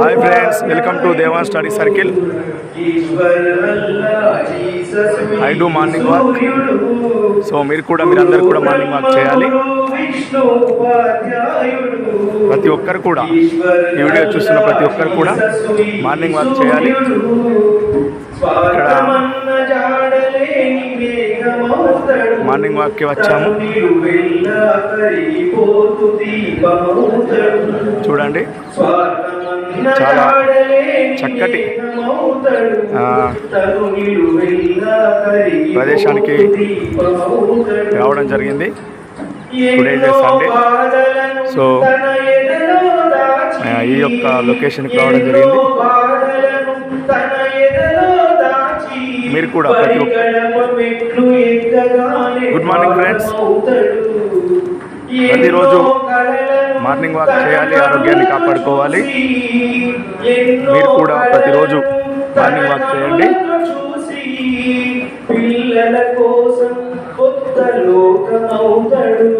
Hi friends welcome to Deva study circle I do morning walk so మీరు కూడా మీరందరూ కూడా మార్నింగ్ వాక్ చేయాలి. ప్రతి ఒక్కరు కూడా ఈ వీడియో చూస్తున్న ప్రతి ఒక్కరు కూడా మార్నింగ్ వాక్ చేయాలి. ఇక్కడ మార్నింగ్ వాక్కి వచ్చాము. చూడండి. చాలా చక్కటి ప్రదేశానికి రావడం జరిగింది. టుడే సండే సో, ఈ యొక్క లొకేషన్కి రావడం జరిగింది. మీరు కూడా ప్రతి ఒక్క గుడ్ మార్నింగ్ ఫ్రెండ్స్ ప్రతిరోజు మార్నింగ్ వాక్ చేయాలి ఆరోగ్యాన్ని కాపాడుకోవాలి. మీరు కూడా ప్రతిరోజు మార్నింగ్ వాక్ చేయండి. పిల్లల కోసం కొత్త లోకమవుతాడు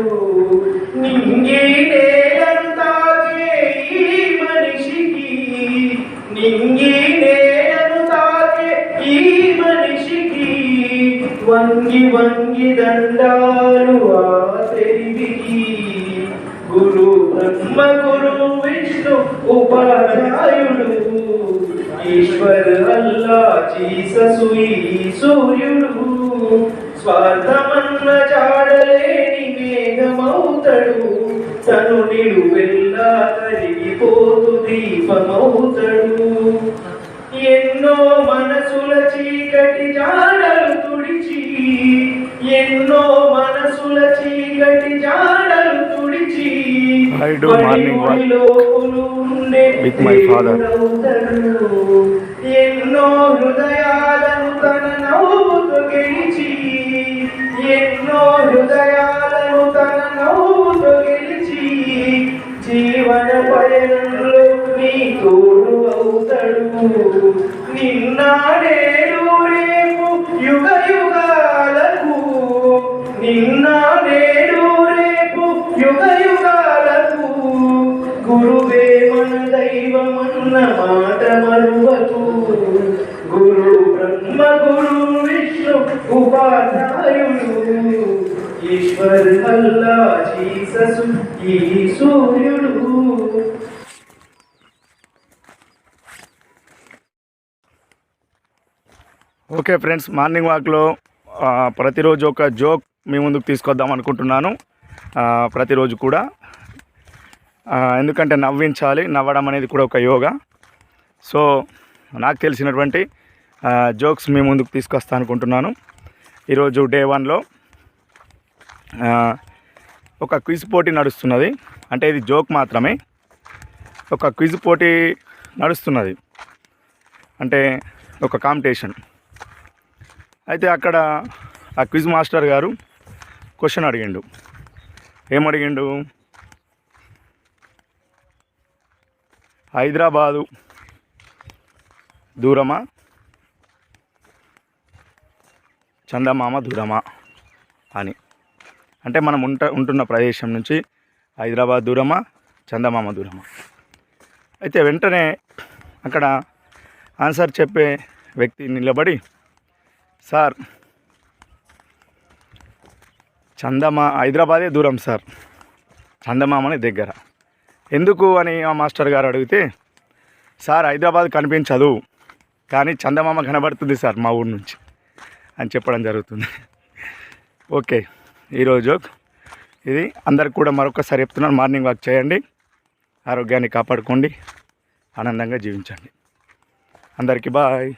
నింగి నేలంతాగే ఈ మనిషికి నింగి నేలను ఈ మనిషికి వంగి వంగి దండాలు ఆ తెలివికి గురు బ్రహ్మ గురు విష్ణు ఉపాధ్యాయుడు. ఈశ్వర్ అల్లా జీససు సూర్యుడు. స్వార్థమన్న జాడలేని మేఘమవుతడు తను నిలువెల్లా కరిగిపోతు దీపమవుతడు ఎన్నో మనసుల చీకటి జాడలు తుడిచి ఎన్నో మనసుల చీకటి జాడ I do morning walk with my father. ఎన్నో హృదయాలను తన నవ్వుతో గెలిచి ఎన్నో హృదయాలను తన నవ్వుతో గెలిచి జీవన పయనంలో నీ తోడు అవుతాడు నిన్న ఉపాధ్యాయుడు ఈశ్వర్ అల్లా జీససు ఈ సూర్యుడు. ఓకే ఫ్రెండ్స్ మార్నింగ్ వాక్లో ప్రతిరోజు ఒక జోక్ మీ ముందుకు తీసుకొద్దాం అనుకుంటున్నాను. ప్రతిరోజు కూడా. ఎందుకంటే నవ్వించాలి నవ్వడం అనేది కూడా ఒక యోగా. సో నాకు తెలిసినటువంటి జోక్స్ మీ ముందుకు తీసుకొస్తా అనుకుంటున్నాను. ఈరోజు డే వన్లో ఒక క్విజ్ పోటీ నడుస్తున్నది. అంటే ఇది జోక్ మాత్రమే. ఒక క్విజ్ పోటీ నడుస్తున్నది. అంటే ఒక కాంపిటీషన్. అయితే అక్కడ ఆ క్విజ్ మాస్టర్ గారు క్వశ్చన్ అడిగిండు. ఏం అడిగిండు హైదరాబాదు దూరమా? చందమామ దూరమా అని. అంటే మనం ఉంట ఉంటున్న ప్రదేశం నుంచి హైదరాబాద్ దూరమా చందమామ దూరమా. అయితే వెంటనే అక్కడ ఆన్సర్ చెప్పే వ్యక్తి నిలబడి సార్ చందమా హైదరాబాదే దూరం సార్. చందమామని దగ్గర. ఎందుకు? అని ఆ మాస్టర్ గారు అడిగితే సార్ హైదరాబాద్ కనిపించదు కానీ చందమామ కనబడుతుంది సార్ మా ఊరు నుంచి. అని చెప్పడం జరుగుతుంది. ఓకే ఈరోజు ఇది అందరికి కూడా మరొకసారి చెప్తున్నాను మార్నింగ్ వాక్ చేయండి ఆరోగ్యాన్ని కాపాడుకోండి ఆనందంగా జీవించండి. అందరికీ బాయ్.